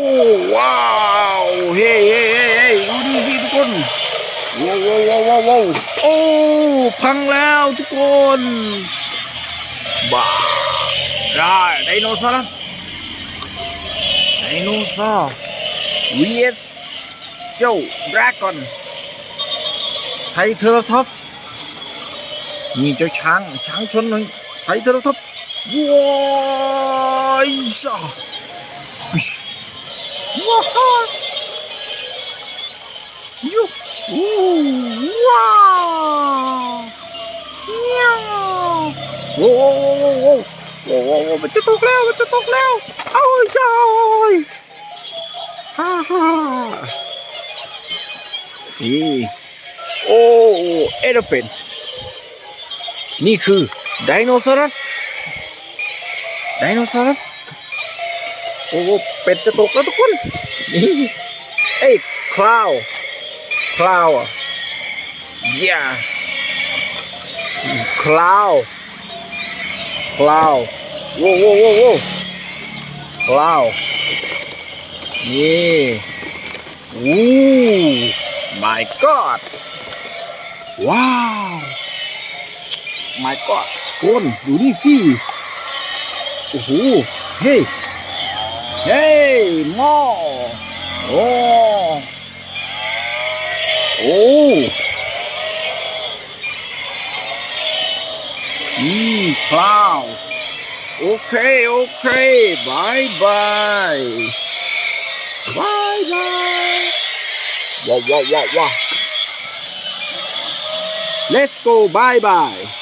อ้ว้าวเฮ้เฮ้เฮ้เฮ้ดูดิสิทุกคนว้าวว้าวว้าวว้าวว้าวโอ้พังแล้วทุกคนบ้าได้ไดโนเสาร์ไดโนเสาร์ vs เจ้าดราก้อนไซเทอร์ท็อปส์นี่เจ้าช้างช้างชนหนึ่งไซเทอร์ท็อปว้ายชาบิชว้าว โอ้โหโอ้โหโอ้โหโอ้โหมันจะตกแล้วมันจะตกแล้ว เอาจอยฮ่าฮ่านี่โอ้เอเลฟนนี่คือไดโนเสาร์สไดโนเสาร์ส โอ้เป็ดจะตกแล้วทุกคนนี่เอ้ยคลาวคลาวอะ yeah คลาวคลาวโว้โว้โว้โว้คลาวนี่อู้ my god ว้าว my god คนดูนี่สิโอ้โหเฮ้ Hey, mo. Oh. Oh. Hmm, plow. Okay, okay. Bye-bye. Bye-bye. Wah, wah, wah, wah. Let's go. Bye-bye.